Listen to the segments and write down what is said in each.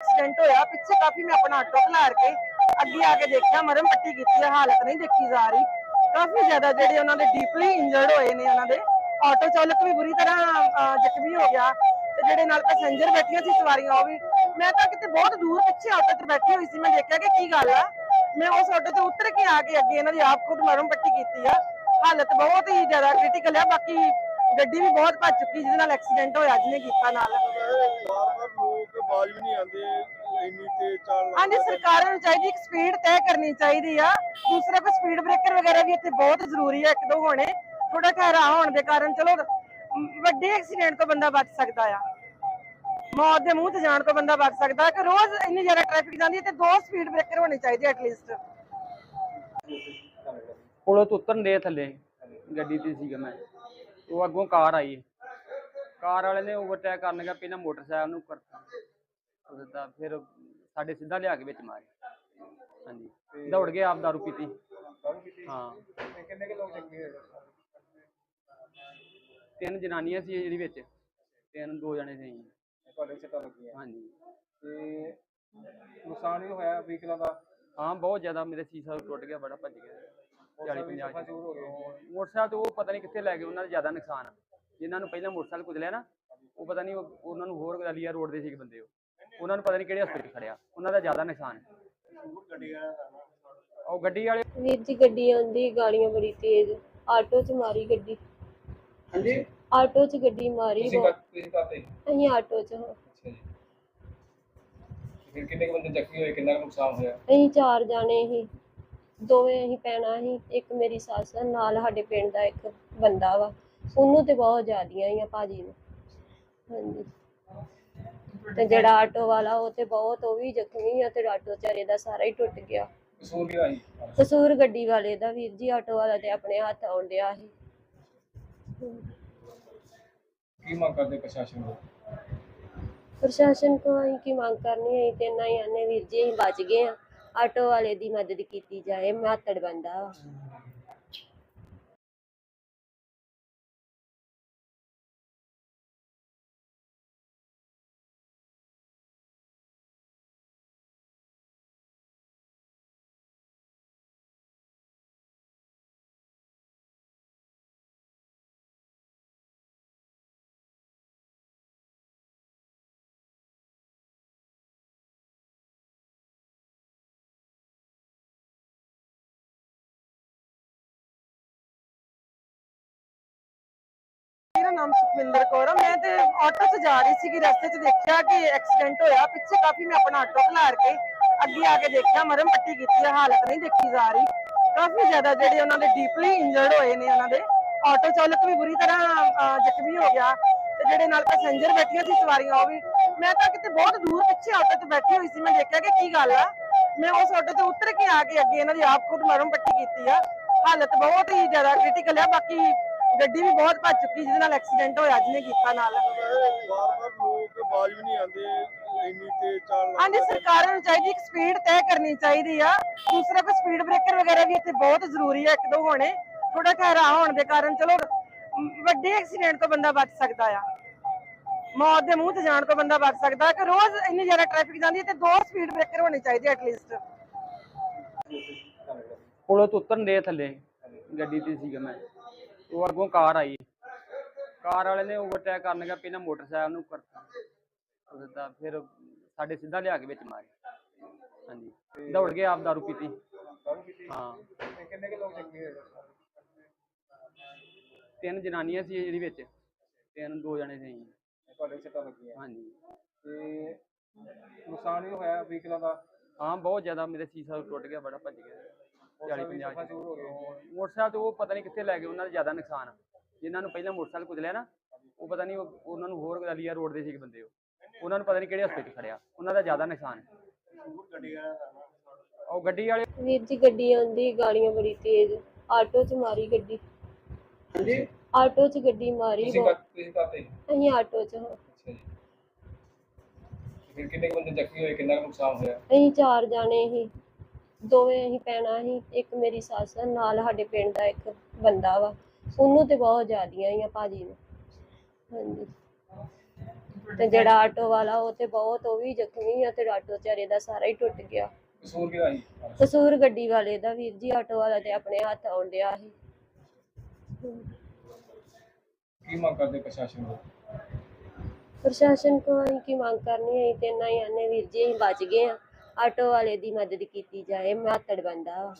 Accident ਹੋਇਆ, ਪਿੱਛੇ ਕਾਫੀ ਮੈਂ ਆਪਣਾ ਆਟੋ ਖਲਾਰ ਕੇ ਅੱਗੇ ਆ ਕੇ ਦੇਖਿਆ ਮਰਮ ਪੱਟੀ ਕੀਤੀ ਹੈ, ਹਾਲਤ ਨਹੀਂ ਦੇਖੀ ਜਾ ਰਹੀ। ਕਾਫੀ ਜ਼ਿਆਦਾ ਜਿਹੜੇ ਉਹਨਾਂ ਦੇ ਡੀਪਲੀ ਇੰਜਰਡ ਹੋਏ ਨੇ ਉਹਨਾਂ ਦੇ। ਆਟੋ ਚਾਲਕ ਵੀ ਬੁਰੀ ਤਰ੍ਹਾਂ ਜ਼ਖਮੀ ਹੋ ਗਿਆ ਤੇ ਜਿਹੜੇ ਨਾਲ ਪੈਸੇਂਜਰ ਬੈਠੀਆਂ ਸੀ ਸਵਾਰੀਆਂ, ਉਹ ਵੀ ਮੈਂ ਤਾਂ ਕਿਤੇ ਬਹੁਤ ਦੂਰ ਪਿੱਛੇ ਆਟੋ 'ਚ ਬੈਠੀ ਹੋਈ ਸੀ, ਮੈਂ ਦੇਖਿਆ ਕਿ ਕੀ ਗੱਲ ਆ। ਮੈਂ ਉਸ ਆਟੋ 'ਚ ਉਤਰ ਕੇ ਆ ਕੇ ਅੱਗੇ ਇਹਨਾਂ ਦੀ ਆਪ ਖੁਦ ਮਰਮ ਪੱਟੀ ਕੀਤੀ ਆ। ਹਾਲਤ ਬਹੁਤ ਹੀ ਜ਼ਿਆਦਾ ਕ੍ਰਿਟੀਕਲ ਆ, ਬਾਕੀ ਗੱਡੀ ਵੀ ਬਹੁਤ ਭੱਜ ਚੁੱਕੀ ਜਿਹਦੇ ਨਾਲ ਐਕਸੀਡੈਂਟ ਹੋਇਆ ਜਿਹਨੇ ਕੀਤਾ ਨਾਲ। ਬਾਰ-ਬਾਰ ਲੋਕ ਬਾਜ ਵੀ ਨਹੀਂ ਆਉਂਦੇ ਇੰਨੀ ਤੇਜ਼ ਚਾਲ ਹਾਂਜੀ ਸਰਕਾਰਾਂ ਨੂੰ ਚਾਹੀਦੀ ਇੱਕ ਸਪੀਡ ਤੈਅ ਕਰਨੀ ਚਾਹੀਦੀ ਆ। ਦੂਸਰਾ ਕੋਈ ਸਪੀਡ ਬ੍ਰੇਕਰ ਵਗੈਰਾ ਵੀ ਇੱਥੇ ਬਹੁਤ ਜ਼ਰੂਰੀ ਆ ਇੱਕ ਦੋ ਹੋਣੇ। ਥੋੜਾ ਠਹਿਰਾਅ ਹੋਣ ਦੇ ਕਾਰਨ ਚਲੋ ਵੱਡੇ ਐਕਸੀਡੈਂਟ ਤੋਂ ਬੰਦਾ ਬਚ ਸਕਦਾ ਆ। ਮੌਤ ਦੇ ਮੂੰਹ ਤੇ ਜਾਣ ਤੋਂ ਬੰਦਾ ਬਚ ਸਕਦਾ ਕਿ ਰੋਜ਼ ਇੰਨੀ ਜ਼ਿਆਦਾ ਟ੍ਰੈਫਿਕ ਜਾਂਦੀ ਹੈ ਤੇ ਦੋ ਸਪੀਡ ਬ੍ਰੇਕਰ ਹੋਣੇ ਚਾਹੀਦੇ ਐਟਲੀਸਟ ਪੁਲੋਂ ਤੋਂ ਉਤਰਨ ਦੇ ਥੱਲੇ ਗੱਡੀ ਤੇ ਸੀਗਾ ਮੈਂ। ਉਹ ਅੱਗੋਂ ਕਾਰ ਆਈ। ਕਾਰ ਵਾਲੇ ਨੇ ਓਵਰਟੇਕ ਕਰਨ ਲੱਗਾ ਪਹਿਲਾਂ ਮੋਟਰਸਾਈਕਲ ਨੂੰ ਦਿੱਤਾ ਫਿਰ ਸਾਡੇ ਸਿੱਧਾ ਲਿਆ ਕੇ ਵਿੱਚ ਮਾਰੇ ਹਾਂਜੀ। ਦੌੜ ਗਏ ਆਪ ਦਾਰੂ ਪੀਤੀ। ਹਾਂ। ਕਿੰਨੇ ਕਿ ਲੋਕ ਚੰਗੇ ਹੋਏ? ਤਿੰਨ ਜਨਾਨੀਆਂ ਸੀ ਜਿਹੜੀ ਵਿੱਚ ਤਿੰਨ ਦੋ ਜਣੇ ਸੀ। ਤੁਹਾਡੇ ਸੱਟਾਂ ਲੱਗੀਆਂ। ਹਾਂਜੀ। ਤੇ ਨੁਕਸਾਨ ਵੀ ਹੋਇਆ ਵਹੀਕਲਾਂ ਦਾ? ਹਾਂ ਬਹੁਤ ਜ਼ਿਆਦਾ ਮੇਰੇ ਸੀਸਾ ਟੁੱਟ ਗਿਆ ਬੜਾ ਭੱਜ ਗਿਆ। 40 ਵੀ 50 ਸਫਾ ਚੂਰ ਹੋ ਗਏ ਮੋਟਰਸਾਈਕਲ ਤੇ ਉਹ ਪਤਾ ਨਹੀਂ ਕਿੱਥੇ ਲੈ ਗਏ ਉਹਨਾਂ ਦਾ ਜ਼ਿਆਦਾ ਨੁਕਸਾਨ। ਆ ਜਿਨ੍ਹਾਂ ਨੂੰ ਪਹਿਲਾਂ ਮੋਟਰਸਾਈਕਲ ਕੁਚਲਿਆ ਨਾ ਉਹ ਪਤਾ ਨਹੀਂ ਉਹ- ਉਹਨਾਂ ਨੂੰ ਹੋਰ ਗਲੀਆ ਰੋਡ ਦੇ ਸੀ ਬੰਦੇ ਉਹ। ਉਹਨਾਂ ਨੂੰ ਪਤਾ ਨਹੀਂ ਕਿਹੜੇ ਹਸਪਤਾਲ ਖੜਿਆ ਉਹਨਾਂ ਦਾ ਜ਼ਿਆਦਾ ਨੁਕਸਾਨ ਹੈ। ਉਹ ਗੱਡੀ ਵਾਲੇ ਵੀਰ ਜੀ ਗੱਡੀ ਆਉਂਦੀ ਗਾਲੀਆਂ ਬੜੀ ਤੇਜ਼। ਆਟੋ 'ਚ ਮਾਰੀ ਗੱਡੀ। ਹਾਂਜੀ? ਆਟੋ 'ਚ ਗੱਡੀ ਮਾਰੀ ਤੁਸੀਂ ਬਹੁਤ- ਤੁਸੀਂ ਕਾਤੇ ਅਸੀਂ ਆਟੋ 'ਚ ਹਾਂ। ਅੱਛਾ ਜੀ। ਫਿਰ ਕਿੰਨੇ ਕੁ ਬੰਦੇ ਜ਼ਖਮੀ ਹੋਏ ਕਿੰਨਾ ਕੁ ਨੁਕਸਾਨ ਹੋਇਆ? ਅਸੀਂ ਚਾਰ ਜਾਣੇ ਸੀ। ਦੋਵੇਂ ਅਸੀਂ ਪੈਣਾ ਸੀ। ਇੱਕ ਮੇਰੀ ਸੱਸ ਆ, ਨਾਲ ਸਾਡੇ ਪਿੰਡ ਦਾ ਇੱਕ ਬੰਦਾ ਵਾ। ਉਹਨੂੰ ਤੇ ਬਹੁਤ ਜ਼ਿਆਦੀਆਂ ਹੀ ਆ ਭਾਜੀ ਨੂੰ। ਹਾਂਜੀ। ਤੇ ਜਿਹੜਾ ਆਟੋ ਵਾਲਾ ਉਹ ਤੇ ਬਹੁਤ ਉਹ ਵੀ ਜ਼ਖਮੀ ਆ ਤੇ ਆਟੋ ਚਾਰੇ ਦਾ ਸਾਰਾ ਹੀ ਟੁੱਟ ਗਿਆ। ਕਸੂਰ ਕਿਹਦਾ ਸੀ? ਕਸੂਰ ਗੱਡੀ ਵਾਲੇ ਦਾ ਵੀਰ ਜੀ ਆਟੋ ਵਾਲਾ ਤੇ ਆਪਣੇ ਹੱਥ ਆਉਣ ਡਿਆ ਸੀ। ਕੀ ਮੰਗ ਕਰਦੇ ਪ੍ਰਸ਼ਾਸਨ ਤੋਂ? ਪ੍ਰਸ਼ਾਸਨ ਕੋਲ ਅਸੀਂ ਕੀ ਮੰਗ ਕਰਨੀ ਹੈ ਤੇ ਇੰਨਾ ਹੀ ਆਨੇ ਵੀਰ ਜੀ ਅਸੀਂ ਬਚ ਗਏ ਆ। ਆਟੋ ਵਾਲੇ ਦੀ ਮਦਦ ਕੀਤੀ ਜਾਏ ਮਾਤੜ ਬੰਦਾ ਵਾ। ਨਾਮ ਸੁਖਵਿੰਦਰ ਕੌਰ ਆ। ਮੈਂ ਤੇ ਆਟੋ 'ਚ ਜਾ ਰਹੀ ਸੀਗੀ, ਰਸਤੇ 'ਚ ਦੇਖਿਆ ਕਿ ਐਕਸੀਡੈਂਟ ਹੋਇਆ। ਪਿੱਛੇ ਕਾਫੀ ਮੈਂ ਆਪਣਾ ਆਟੋ ਖਲਾਰ ਕੇ ਅੱਗੇ ਆ ਕੇ ਦੇਖਿਆ, ਮਰਮ ਪੱਟੀ ਕੀਤੀ ਹੈ ਹਾਲਤ ਨਹੀਂ ਦੇਖੀ ਜਾ ਰਹੀ। ਕਾਫੀ ਜ਼ਿਆਦਾ ਜਿਹੜੇ ਉਹਨਾਂ ਦੇ ਡੀਪਲੀ ਇੰਜਰਡ ਹੋਏ ਨੇ ਉਹਨਾਂ ਦੇ। ਆਟੋ ਚਾਲਕ ਵੀ ਬੁਰੀ ਤਰ੍ਹਾਂ ਜ਼ਖਮੀ ਹੋ ਗਿਆ। ਤੇ ਜਿਹੜੇ ਨਾਲ ਪੈਸੇਂਜਰ ਬੈਠੀਆਂ ਸੀ ਸਵਾਰੀਆਂ, ਉਹ ਵੀ। ਮੈਂ ਤਾਂ ਕਿਤੇ ਬਹੁਤ ਦੂਰ ਪਿੱਛੇ ਆਟੋ 'ਚ ਬੈਠੀ ਹੋਈ ਸੀ, ਮੈਂ ਦੇਖਿਆ ਕਿ ਕੀ ਗੱਲ ਆ। ਮੈਂ ਉਸ ਆਟੋ 'ਚ ਉਤਰ ਕੇ ਆ ਕੇ ਅੱਗੇ ਇਹਨਾਂ ਦੀ ਆਪ ਖੁਦ ਮਰਮ ਪੱਟੀ ਕੀਤੀ ਆ। ਹਾਲਤ ਬਹੁਤ ਹੀ ਜ਼ਿਆਦਾ ਕ੍ਰਿਟੀਕਲ ਆ, ਬਾਕੀ ਗੱਡੀ ਵੀ ਬਹੁਤ ਭੱਜ ਚੁੱਕੀ ਜਿਹਦੇ ਨਾਲ ਐਕਸੀਡੈਂਟ ਹੋਇਆ ਜਿਹਨੇ ਕੀਤਾ ਨਾਲ। ਬਾਰ-ਬਾਰ ਲੋਕ ਬਾਜ ਵੀ ਨਹੀਂ ਆਉਂਦੇ ਇੰਨੀ ਤੇਜ਼ ਚਾਲ ਹਾਂਜੀ ਸਰਕਾਰਾਂ ਨੂੰ ਚਾਹੀਦੀ ਇੱਕ ਸਪੀਡ ਤੈਅ ਕਰਨੀ ਚਾਹੀਦੀ ਆ। ਦੂਸਰਾ ਕੋਈ ਸਪੀਡ ਬ੍ਰੇਕਰ ਵਗੈਰਾ ਵੀ ਇੱਥੇ ਬਹੁਤ ਜ਼ਰੂਰੀ ਆ ਇੱਕ ਦੋ ਹੋਣੇ ਥੋੜਾ ਠਹਿਰਾਅ ਹੋਣ ਦੇ ਕਾਰਨ ਚਲੋ ਵੱਡੇ ਐਕਸੀਡੈਂਟ ਤੋਂ ਬੰਦਾ ਬਚ ਸਕਦਾ ਆ। ਮੌਤ ਦੇ ਮੂੰਹ ਤੇ ਜਾਣ ਤੋਂ ਬੰਦਾ ਬਚ ਸਕਦਾ। ਕਿ ਰੋਜ਼ ਇੰਨੀ ਜ਼ਿਆਦਾ ਟ੍ਰੈਫਿਕ ਜਾਂਦੀ ਹੈ ਤੇ ਦੋ ਸਪੀਡ ਬ੍ਰੇਕਰ ਹੋਣੇ ਚਾਹੀਦੇ ਐਟਲੀਸਟ ਪੁਲੋਂ ਤੋਂ ਉਤਰਨ ਦੇ ਥੱਲੇ। ਗੱਡੀ ਤੇ ਸੀਗਾ ਮੈਂ। ਉਹ ਅੱਗੋਂ ਕਾਰ ਆਈ। ਕਾਰ ਵਾਲੇ ਨੇ ਓਵਰਟੇਕ ਕਰਨ ਲੱਗਾ ਪਹਿਲਾਂ ਮੋਟਰਸਾਈਕਲ ਨੂੰ ਕਰਤਾ ਫਿਰ ਸਾਡੇ ਸਿੱਧਾ ਲਿਆ ਕੇ ਵਿੱਚ ਮਾਰੇ ਹਾਂਜੀ। ਦੌੜ ਗਏ ਆਪ ਦਾਰੂ ਪੀਤੀ। ਹਾਂ। ਕਿੰਨੇ ਕੁ ਲੋਕ ਚੰਗੇ ਹੋਏ ਤਿੰਨ ਜਨਾਨੀਆਂ ਸੀ ਜਿਹੜੀ ਵਿੱਚ ਤਿੰਨ ਦੋ ਜਣੇ ਸੀ। ਤੁਹਾਡੇ ਸੱਟਾਂ ਲੱਗੀਆਂ ਹਾਂਜੀ। ਤੇ ਨੁਕਸਾਨ ਵੀ ਹੋਇਆ ਵਹੀਕਲਾਂ ਦਾ? ਹਾਂ ਬਹੁਤ ਜ਼ਿਆਦਾ ਮੇਰੇ ਸੀਸਾ ਟੁੱਟ ਗਿਆ ਬੜਾ ਭੱਜ ਗਿਆ। 40 ਵੀ 50 ਸਫਾ ਚੂਰ ਹੋ ਗਏ ਮੋਟਰਸਾਈਕਲ ਤੇ ਉਹ ਪਤਾ ਨਹੀਂ ਕਿੱਥੇ ਲੈ ਗਏ ਉਹਨਾਂ ਦਾ ਜ਼ਿਆਦਾ ਨੁਕਸਾਨ। ਆ ਜਿਨ੍ਹਾਂ ਨੂੰ ਪਹਿਲਾਂ ਮੋਟਰਸਾਈਕਲ ਕੁਚਲਿਆ ਨਾ ਉਹ ਪਤਾ ਨਹੀਂ ਉਹ- ਉਹਨਾਂ ਨੂੰ ਹੋਰ ਗਲੀਆ ਰੋਡ ਦੇ ਸੀ ਬੰਦੇ ਉਹ। ਉਹਨਾਂ ਨੂੰ ਪਤਾ ਨਹੀਂ ਕਿਹੜੇ ਹਸਪਤਾਲ ਖੜਿਆ ਉਹਨਾਂ ਦਾ ਜ਼ਿਆਦਾ ਨੁਕਸਾਨ। ਉਹ ਗੱਡੀ ਵਾਲੇ ਵੀਰ ਜੀ ਗੱਡੀ ਆਉਂਦੀ ਗਾਲੀਆਂ ਬੜੀ ਤੇਜ਼। ਆਟੋ 'ਚ ਮਾਰੀ ਗੱਡੀ। ਹਾਂਜੀ? ਆਟੋ 'ਚ ਗੱਡੀ ਮਾਰੀ ਤੁਸੀਂ ਬਹੁਤ- ਤੁਸੀਂ ਕਾਤੇ ਅਸੀਂ ਆਟੋ 'ਚ ਹਾਂ। ਅੱਛਾ ਜੀ। ਫਿਰ ਕਿੰਨੇ ਕੁ ਬੰਦੇ ਜ਼ਖਮੀ ਹੋਏ ਕਿੰਨਾ ਕੁ ਨੁਕਸਾਨ ਹੋਇਆ? ਅਸੀਂ ਚਾਰ ਜਾਣੇ ਸੀ ਦੋਵੇਂ ਅਸੀਂ ਪੈਣਾ ਸੀ ਇੱਕ ਮੇਰੀ ਸੱਸ ਆ, ਨਾਲ ਸਾਡੇ ਪਿੰਡ ਦਾ ਇੱਕ ਬੰਦਾ ਵਾ। ਉਹਨੂੰ ਤੇ ਬਹੁਤ ਜ਼ਿਆਦੀਆਂ ਹੀ ਆ ਭਾਜੀ ਨੂੰ। ਹਾਂਜੀ। ਤੇ ਜਿਹੜਾ ਆਟੋ ਵਾਲਾ ਉਹ ਤੇ ਬਹੁਤ ਉਹ ਵੀ ਜ਼ਖਮੀ ਆ ਤੇ ਆਟੋ ਵਿਚਾਰੇ ਦਾ ਸਾਰਾ ਹੀ ਟੁੱਟ ਗਿਆ। ਕਸੂਰ ਕਿਹਦਾ ਸੀ? ਕਸੂਰ ਗੱਡੀ ਵਾਲੇ ਦਾ ਵੀਰ ਜੀ ਆਟੋ ਵਾਲਾ ਤੇ ਆਪਣੇ ਹੱਥ ਆਉਣ ਡਿਆ ਸੀ। ਕੀ ਮੰਗ ਕਰਦੇ ਪ੍ਰਸ਼ਾਸਨ ਤੋਂ? ਪ੍ਰਸ਼ਾਸਨ ਕੋਲ ਅਸੀਂ ਕੀ ਮੰਗ ਕਰਨੀ ਹੈ ਤੇ ਨਾ ਹੀ ਆਨੇ ਵੀਰ ਜੀ ਅਸੀਂ ਬਚ ਗਏ ਆ। ਆਟੋ ਵਾਲੇ ਦੀ ਮਦਦ ਕੀਤੀ ਜਾਏ ਮਾਤੜ ਬੰਦਾ। ਵਾ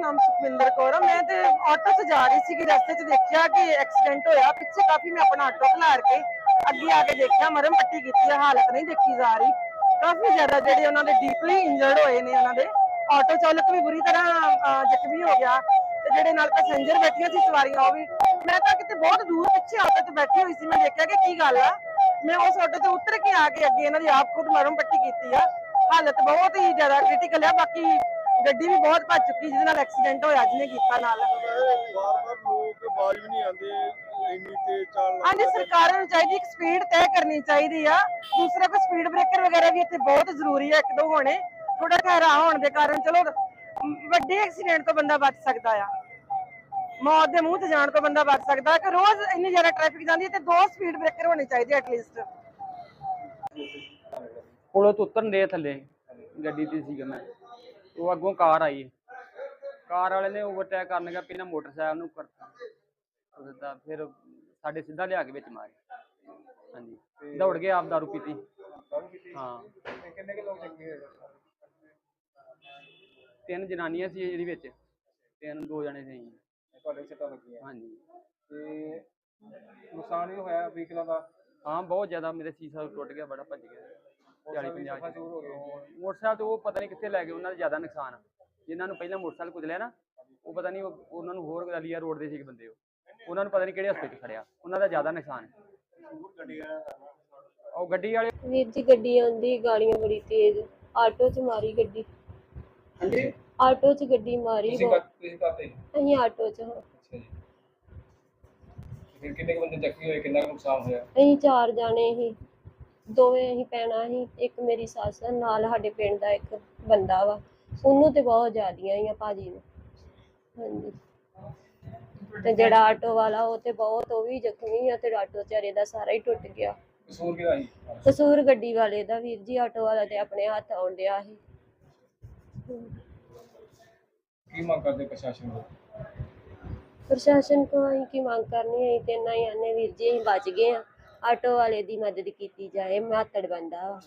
ਨਾਮ ਸੁਖਵਿੰਦਰ ਕੌਰ ਆ। ਮੈਂ ਤੇ ਆਟੋ 'ਚ ਜਾ ਰਹੀ ਸੀਗੀ, ਰਸਤੇ 'ਚ ਦੇਖਿਆ ਕਿ ਐਕਸੀਡੈਂਟ ਹੋਇਆ। ਪਿੱਛੇ ਕਾਫੀ ਮੈਂ ਆਪਣਾ ਆਟੋ ਖਲਾਰ ਕੇ ਅੱਗੇ ਆ ਕੇ ਦੇਖਿਆ ਮਰਮ ਪੱਟੀ ਕੀਤੀ ਹੈ ਹਾਲਤ ਨਹੀਂ ਦੇਖੀ ਜਾ ਰਹੀ। ਕਾਫੀ ਜ਼ਿਆਦਾ ਜਿਹੜੇ ਉਹਨਾਂ ਦੇ ਡੀਪਲੀ ਇੰਜਰਡ ਹੋਏ ਨੇ ਉਹਨਾਂ ਦੇ। ਆਟੋ ਚਾਲਕ ਵੀ ਬੁਰੀ ਤਰ੍ਹਾਂ ਜ਼ਖਮੀ ਹੋ ਗਿਆ। ਤੇ ਜਿਹੜੇ ਨਾਲ ਪੈਸੇਂਜਰ ਬੈਠੀਆਂ ਸੀ ਸਵਾਰੀਆਂ, ਉਹ ਵੀ ਮੈਂ ਤਾਂ ਕਿਤੇ ਬਹੁਤ ਦੂਰ ਪਿੱਛੇ ਆਟੋ 'ਚ ਬੈਠੀ ਹੋਈ ਸੀ, ਮੈਂ ਦੇਖਿਆ ਕਿ ਕੀ ਗੱਲ ਆ। ਮੈਂ ਉਸ ਆਟੋ 'ਚ ਉਤਰ ਕੇ ਆ ਕੇ ਅੱਗੇ ਇਹਨਾਂ ਦੀ ਆਪ ਖੁਦ ਮਰਮ ਪੱਟੀ ਕੀਤੀ ਆ। ਹਾਲਤ ਬਹੁਤ ਹੀ ਜ਼ਿਆਦਾ ਕ੍ਰਿਟੀਕਲ ਆ, ਬਾਕੀ ਗੱਡੀ ਵੀ ਬਹੁਤ ਭੱਜ ਚੁੱਕੀ ਜਿਹਦੇ ਨਾਲ ਐਕਸੀਡੈਂਟ ਹੋਇਆ ਜਿਹਨੇ ਕੀਤਾ ਨਾਲ। ਵਾਰ-ਵਾਰ ਲੋਕ ਬਾਜ ਵੀ ਨਹੀਂ ਆਉਂਦੇ ਇੰਨੀ ਤੇਜ਼ ਚਾਲ ਹਾਂਜੀ ਸਰਕਾਰਾਂ ਨੂੰ ਚਾਹੀਦੀ ਇੱਕ ਸਪੀਡ ਤੈਅ ਕਰਨੀ ਚਾਹੀਦੀ ਆ। ਦੂਸਰਾ ਕੋਈ ਸਪੀਡ ਬ੍ਰੇਕਰ ਵਗੈਰਾ ਵੀ ਇੱਥੇ ਬਹੁਤ ਜ਼ਰੂਰੀ ਆ ਇੱਕ ਦੋ ਹੋਣੇ। ਥੋੜਾ ਘਰਾ ਹੋਣ ਦੇ ਕਾਰਨ ਚਲੋ ਵੱਡੇ ਐਕਸੀਡੈਂਟ ਤੋਂ ਬੰਦਾ ਬਚ ਸਕਦਾ ਆ। ਮੌਤ ਦੇ ਮੂੰਹ ਤੇ ਜਾਣ ਤੋਂ ਬੰਦਾ ਬਚ ਸਕਦਾ। ਕਿ ਰੋਜ਼ ਇੰਨੀ ਜ਼ਿਆਦਾ ਟ੍ਰੈਫਿਕ ਜਾਂਦੀ ਹੈ ਤੇ ਦੋ ਸਪੀਡ ਬ੍ਰੇਕਰ ਹੋਣੇ ਚਾਹੀਦੇ ਐਟਲੀਸਟ ਪੁਲੋਂ ਤੋਂ ਉਤਰਨ ਦੇ ਥੱਲੇ। ਗੱਡੀ ਤੇ ਸੀਗਾ ਮੈਂ। ਉਹ ਅੱਗੋਂ ਕਾਰ ਆਈ। ਕਾਰ ਵਾਲੇ ਨੇ ਓਵਰਟੇਕ ਕਰਨ ਲੱਗਾ ਪਹਿਲਾਂ ਮੋਟਰਸਾਈਕਲ ਨੂੰ ਕਰਤਾ ਦਿੱਤਾ ਫਿਰ ਸਾਡੇ ਸਿੱਧਾ ਲਿਆ ਕੇ ਵਿੱਚ ਮਾਰਿਆ। ਹਾਂਜੀ। ਦੌੜ ਕੇ ਆਪ ਦਾਰੂ ਪੀਤੀ। ਦਾਰੂ ਪੀਤੀ? ਹਾਂ। ਤੇ ਕਿੰਨੇ ਕੁ ਲੋਕ ਜ਼ਖਮੀ ਹੋਏ? ਤਿੰਨ ਜਨਾਨੀਆਂ ਸੀ ਜਿਹਦੇ ਵਿੱਚ। ਤਿੰਨ ਦੋ ਜਣੇ ਸੀ। ਤੁਹਾਡੇ ਸੱਟਾਂ ਲੱਗੀਆਂ ਹਾਂਜੀ। ਤੇ ਨੁਕਸਾਨ ਵੀ ਹੋਇਆ ਵਹੀਕਲਾਂ ਦਾ? ਹਾਂ ਬਹੁਤ ਜ਼ਿਆਦਾ। ਮੇਰੇ ਸੀਸਾ ਟੁੱਟ ਗਿਆ ਬੜਾ ਭੱਜ ਗਿਆ। 40 ਵੀ 50 ਸਫਾ ਜ਼ਰੂਰ ਹੋ ਗਏ। ਮੋਟਰਸਾਈਕਲ ਤੇ ਉਹ ਪਤਾ ਨਹੀਂ ਕਿੱਥੇ ਲੈ ਗਏ ਉਹਨਾਂ ਦਾ ਜ਼ਿਆਦਾ ਨੁਕਸਾਨ। ਜਿਨ੍ਹਾਂ ਨੂੰ ਪਹਿਲਾਂ ਮੋਟਰਸਾਈਕਲ ਕੁਚਲਿਆ ਨਾ ਉਹ ਪਤਾ ਨਹੀਂ ਉਹ- ਉਹਨਾਂ ਨੂੰ ਹੋਰ ਗਲੀਆ ਰੋਡ ਦੇ ਸੀ ਬੰਦੇ ਉਹ। ਉਹਨਾਂ ਨੂੰ ਪਤਾ ਨਹੀਂ ਕਿਹੜੇ ਹਸਪਤਾਲ 'ਚ ਖੜਿਆ ਉਹਨਾਂ ਦਾ ਜ਼ਿਆਦਾ ਨੁਕਸਾਨ ਹੈ। ਉਹ ਗੱਡੀ ਵਾਲੇ ਵੀਰ ਜੀ ਗੱਡੀ ਆਉਂਦੀ ਗਾੜੀਆਂ ਬੜੀ ਤੇਜ਼ ਆਟੋ 'ਚ ਮਾਰੀ ਗੱਡੀ। ਹਾਂਜੀ? ਆਟੋ 'ਚ ਗੱਡੀ ਮਾਰੀ ਤੁਸੀਂ ਤੁਸੀਂ ਕਾਤੇ ਅਸੀਂ ਆਟੋ 'ਚ ਹਾਂ। ਅੱਛਾ ਜੀ। ਫਿਰ ਕਿੰਨੇ ਕੁ ਬੰਦੇ ਜ਼ਖਮੀ ਹੋਏ ਕਿੰਨਾ ਕੁ ਨੁਕਸਾਨ ਹੋਇਆ? ਅਸੀਂ ਚਾਰ ਜਾਣੇ ਸੀ ਦੋਵੇਂ ਅਸੀਂ ਪੈਣਾ ਸੀ ਇੱਕ ਮੇਰੀ ਸੱਸ ਆ, ਨਾਲ ਸਾਡੇ ਪਿੰਡ ਦਾ ਇੱਕ ਬੰਦਾ ਵਾ। ਉਹਨੂੰ ਤੇ ਬਹੁਤ ਜ਼ਿਆਦੀਆਂ ਆ ਭਾਜੀ ਨੂੰ। ਹਾਂਜੀ। ਤੇ ਜਿਹੜਾ ਆਟੋ ਵਾਲਾ ਉਹ ਤੇ ਬਹੁਤ ਉਹ ਵੀ ਜ਼ਖਮੀ ਆ ਤੇ ਆਟੋ ਵਿਚਾਰੇ ਦਾ ਸਾਰਾ ਹੀ ਟੁੱਟ ਗਿਆ। ਕਸੂਰ ਕਿਹਦਾ ਸੀ? ਕਸੂਰ ਗੱਡੀ ਵਾਲੇ ਦਾ ਵੀਰ ਜੀ ਆਟੋ ਵਾਲਾ ਤੇ ਆਪਣੇ ਹੱਥ ਆਉਣ ਡਿਆ ਸੀ। ਕੀ ਮੰਗ ਕਰਦੇ ਪ੍ਰਸ਼ਾਸਨ ਤੋਂ? ਪ੍ਰਸ਼ਾਸਨ ਕੋਲ ਅਸੀਂ ਕੀ ਮੰਗ ਕਰਨੀ ਹੈ ਤੇ ਨਾ ਹੀ ਆਨੇ ਵੀਰ ਜੀ ਅਸੀਂ ਬਚ ਗਏ ਆ। ਆਟੋ ਵਾਲੇ ਦੀ ਮਦਦ ਕੀਤੀ ਜਾਏ ਮਾਤੜ ਬੰਦਾ ਵਾ।